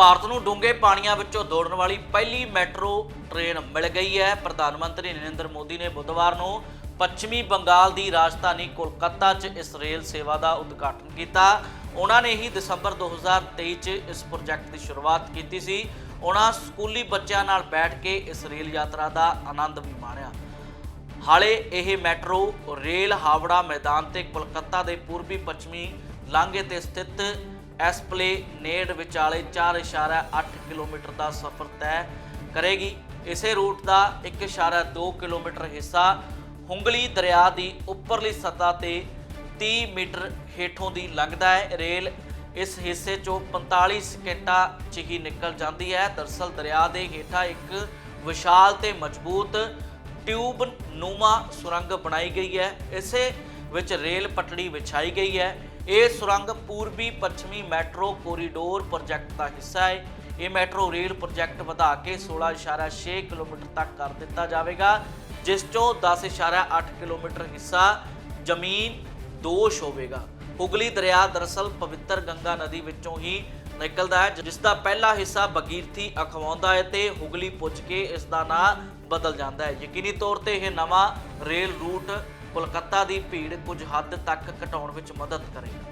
ਭਾਰਤ ਨੂੰ ਡੂੰਘੇ ਪਾਣੀਆਂ ਵਿੱਚੋਂ ਦੌੜਨ ਵਾਲੀ ਪਹਿਲੀ ਮੈਟਰੋ ਟ੍ਰੇਨ ਮਿਲ ਗਈ ਹੈ। ਪ੍ਰਧਾਨ ਮੰਤਰੀ ਨਰਿੰਦਰ ਮੋਦੀ ਨੇ ਬੁੱਧਵਾਰ ਨੂੰ ਪੱਛਮੀ ਬੰਗਾਲ ਦੀ ਰਾਜਧਾਨੀ ਕੋਲਕਾਤਾ 'ਚ ਇਸ ਰੇਲ ਸੇਵਾ ਦਾ ਉਦਘਾਟਨ ਕੀਤਾ। ਉਹਨਾਂ ਨੇ ਹੀ ਦਸੰਬਰ 2023 'ਚ ਇਸ ਪ੍ਰੋਜੈਕਟ ਦੀ ਸ਼ੁਰੂਆਤ ਕੀਤੀ ਸੀ। ਉਹਨਾਂ ਸਕੂਲੀ ਬੱਚਿਆਂ ਨਾਲ ਬੈਠ ਕੇ ਇਸ ਰੇਲ ਯਾਤਰਾ ਦਾ ਆਨੰਦ ਵੀ ਮਾਣਿਆ। ਹਾਲੇ ਇਹ ਮੈਟਰੋ ਰੇਲ ਹਾਵੜਾ ਮੈਦਾਨ ਤੇ ਕੋਲਕਾਤਾ ਦੇ ਪੂਰਬੀ ਪੱਛਮੀ ਲਾਂਘੇ ਤੇ ਸਥਿਤ ਐਸਪਲੇਨੇਡ ਵਿਚਾਲੇ 4.8 ਕਿਲੋਮੀਟਰ ਦਾ ਸਫ਼ਰ ਤੈਅ ਕਰੇਗੀ। ਇਸੇ ਰੂਟ ਦਾ 1.2 ਕਿਲੋਮੀਟਰ ਹਿੱਸਾ ਹੁੰਗਲੀ ਦਰਿਆ ਦੀ ਉੱਪਰਲੀ ਸਤਹ ਤੇ 30 ਮੀਟਰ ਹੇਠੋਂ ਦੀ ਲੰਘਦਾ ਹੈ। ਰੇਲ ਇਸ ਹਿੱਸੇ ਚੋਂ 45 ਸਕਿੰਟਾਂ 'ਚ ਹੀ ਨਿਕਲ ਜਾਂਦੀ ਹੈ। ਦਰਸਲ ਦਰਿਆ ਦੇ ਹੇਠਾਂ ਇੱਕ ਵਿਸ਼ਾਲ ਤੇ ਮਜ਼ਬੂਤ ਟਿਊਬ ਨੂਮਾ ਸੁਰੰਗ ਬਣਾਈ ਗਈ ਹੈ। ਇਸੇ ਵਿੱਚ ਰੇਲ ਪਟੜੀ ਵਿਛਾਈ ਗਈ ਹੈ। ਇਹ ਸੁਰੰਗ ਪੂਰਬੀ, ਪੱਛਮੀ ਮੈਟਰੋ ਕੋਰੀਡੋਰ ਪ੍ਰੋਜੈਕਟ ਦਾ ਹਿੱਸਾ ਹੈ। ਇਹ ਮੈਟਰੋ ਰੇਲ ਪ੍ਰੋਜੈਕਟ ਵਧਾ ਕੇ 16.6 ਕਿਲੋਮੀਟਰ ਤੱਕ ਕਰ ਦਿੱਤਾ ਜਾਵੇਗਾ, ਜਿਸ ਚੋਂ 10.8 ਕਿਲੋਮੀਟਰ ਹਿੱਸਾ ਜ਼ਮੀਨ ਦੋਸ਼ ਹੋਵੇਗਾ। ਹੁਗਲੀ ਦਰਿਆ ਦਰਅਸਲ ਪਵਿੱਤਰ ਗੰਗਾ ਨਦੀ ਵਿੱਚੋਂ ਹੀ ਨਿਕਲਦਾ ਹੈ ਜਿਸ ਦਾ ਪਹਿਲਾ ਹਿੱਸਾ ਬਗੀਰਥੀ ਅਖਵਾਉਂਦਾ ਹੈ ਤੇ ਹੁਗਲੀ ਪੁੱਜ ਕੇ ਇਸ ਦਾ ਨਾਂ ਬਦਲ ਜਾਂਦਾ ਹੈ। ਯਕੀਨੀ ਤੌਰ ਤੇ ਇਹ ਨਵਾਂ ਰੇਲ ਰੂਟ ਕੋਲਕਾਤਾ ਦੀ ਭੀੜ ਕੁਝ ਹੱਦ ਤੱਕ ਘਟਾਉਣ ਵਿੱਚ ਮਦਦ ਕਰੇਗਾ।